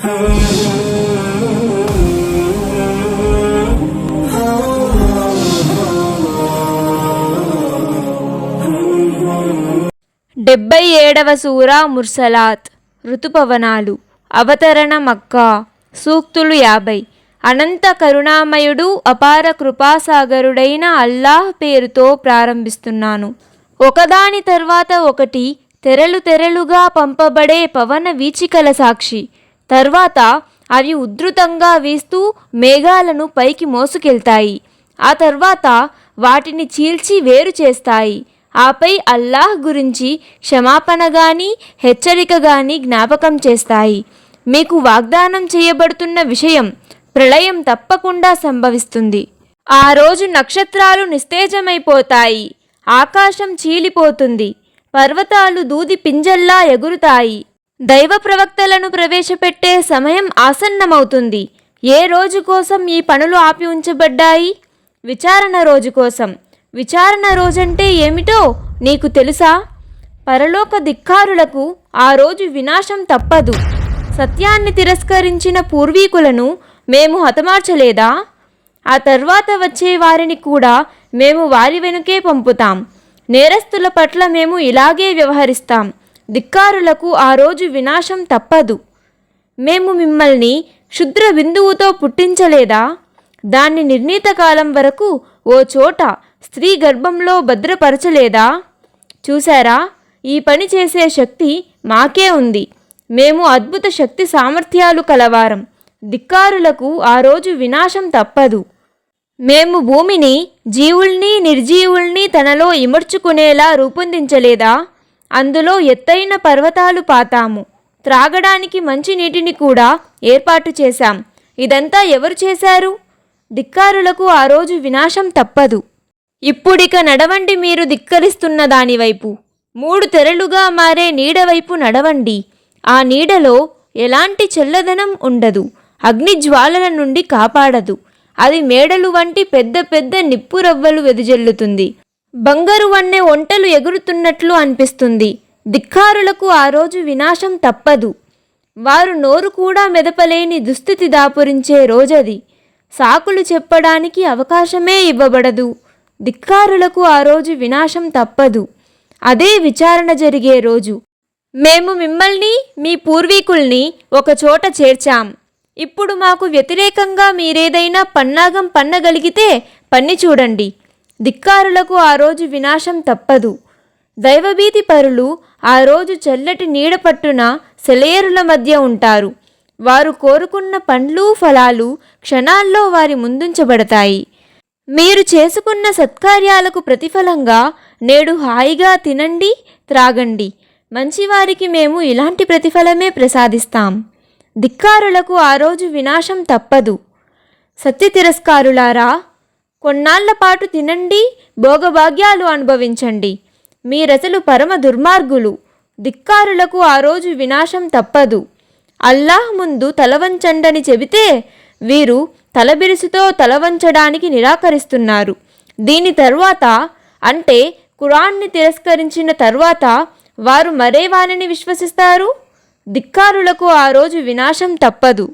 డెబ్బై ఏడవ సూరా ముర్సలాత్ ఋతుపవనాలు. అవతరణ మక్కా. సూక్తులు యాభై. అనంత కరుణామయుడు అపార కృపాసాగరుడైన అల్లాహ్ పేరుతో ప్రారంభిస్తున్నాను. ఒకదాని తర్వాత ఒకటి తెరలు తెరలుగా పంపబడే పవన వీచికల సాక్షి. తర్వాత అవి ఉధృతంగా వీస్తూ మేఘాలను పైకి మోసుకెళ్తాయి. ఆ తర్వాత వాటిని చీల్చి వేరు చేస్తాయి. ఆపై అల్లాహ్ గురించి క్షమాపణ గాని హెచ్చరిక గాని జ్ఞాపకం చేస్తాయి. మీకు వాగ్దానం చేయబడుతున్న విషయం ప్రళయం తప్పకుండా సంభవిస్తుంది. ఆ రోజు నక్షత్రాలు నిస్తేజమైపోతాయి. ఆకాశం చీలిపోతుంది. పర్వతాలు దూది పింజల్లా ఎగురుతాయి. దైవ ప్రవక్తలను ప్రవేశపెట్టే సమయం ఆసన్నమవుతుంది. ఏ రోజు కోసం ఈ పనులు ఆపి ఉంచబడ్డాయి? విచారణ రోజు కోసం. విచారణ రోజంటే ఏమిటో నీకు తెలుసా? పరలోక ధిక్కారులకు ఆ రోజు వినాశం తప్పదు. సత్యాన్ని తిరస్కరించిన పూర్వీకులను మేము హతమార్చలేదా? ఆ తర్వాత వచ్చే వారిని కూడా మేము వారి వెనుకే పంపుతాం. నేరస్తుల పట్ల మేము ఇలాగే వ్యవహరిస్తాం. ధిక్కారులకు ఆ రోజు వినాశం తప్పదు. మేము మిమ్మల్ని క్షుద్ర బిందువుతో పుట్టించలేదా? దాన్ని నిర్ణీత కాలం వరకు ఓ చోట స్త్రీ గర్భంలో భద్రపరచలేదా? చూశారా? ఈ పని చేసే శక్తి మాకే ఉంది. మేము అద్భుత శక్తి సామర్థ్యాలు కలవారం. ధిక్కారులకు ఆ రోజు వినాశం తప్పదు. మేము భూమిని జీవుల్ని నిర్జీవుల్ని తనలో ఇమర్చుకునేలా రూపొందించలేదా? అందులో ఎత్తైన పర్వతాలు పాతాము. త్రాగడానికి మంచి నీటిని కూడా ఏర్పాటు చేశాం. ఇదంతా ఎవరు చేశారు? ధిక్కారులకు ఆ రోజు వినాశం తప్పదు. ఇప్పుడిక నడవండి మీరు ధిక్కరిస్తున్న దానివైపు మూడు తెరలుగా మారే నీడ వైపు నడవండి. ఆ నీడలో ఎలాంటి చల్లదనం ఉండదు. అగ్ని జ్వాలల నుండి కాపాడదు. అది మేడలు వంటి పెద్ద పెద్ద నిప్పురవ్వలు వెదజల్లుతుంది. బంగారు వన్నె ఒంటలు ఎగురుతున్నట్లు అనిపిస్తుంది. ధిక్కారులకు ఆ రోజు వినాశం తప్పదు. వారు నోరు కూడా మెదపలేని దుస్థితి దాపురించే రోజది. సాకులు చెప్పడానికి అవకాశమే ఇవ్వబడదు. ధిక్కారులకు ఆ రోజు వినాశం తప్పదు. అదే విచారణ జరిగే రోజు. మేము మిమ్మల్ని మీ పూర్వీకుల్ని ఒకచోట చేర్చాం. ఇప్పుడు మాకు వ్యతిరేకంగా మీరేదైనా పన్నాగం పన్నగలిగితే పన్ని చూడండి. ధిక్కారులకు ఆ రోజు వినాశం తప్పదు. దైవభీతి పరులు ఆ రోజు చల్లటి నీడ పట్టున సెలయేరుల మధ్య ఉంటారు. వారు కోరుకున్న పండ్లు ఫలాలు క్షణాల్లో వారి ముందుంచబడతాయి. మీరు చేసుకున్న సత్కార్యాలకు ప్రతిఫలంగా నేడు హాయిగా తినండి త్రాగండి. మంచివారికి మేము ఇలాంటి ప్రతిఫలమే ప్రసాదిస్తాం. ధిక్కారులకు ఆ రోజు వినాశం తప్పదు. సత్య తిరస్కారులారా కొన్నాళ్ళ పాటు తినండి భోగభాగ్యాలు అనుభవించండి. మీరసలు పరమ దుర్మార్గులు. ధిక్కారులకు ఆ రోజు వినాశం తప్పదు. అల్లాహ్ ముందు తలవంచండని చెబితే వీరు తలబిరుసుతో తలవంచడానికి నిరాకరిస్తున్నారు. దీని తరువాత అంటే ఖురాన్ని తిరస్కరించిన తర్వాత వారు మరే వారిని విశ్వసిస్తారు? ధిక్కారులకు ఆ రోజు వినాశం తప్పదు.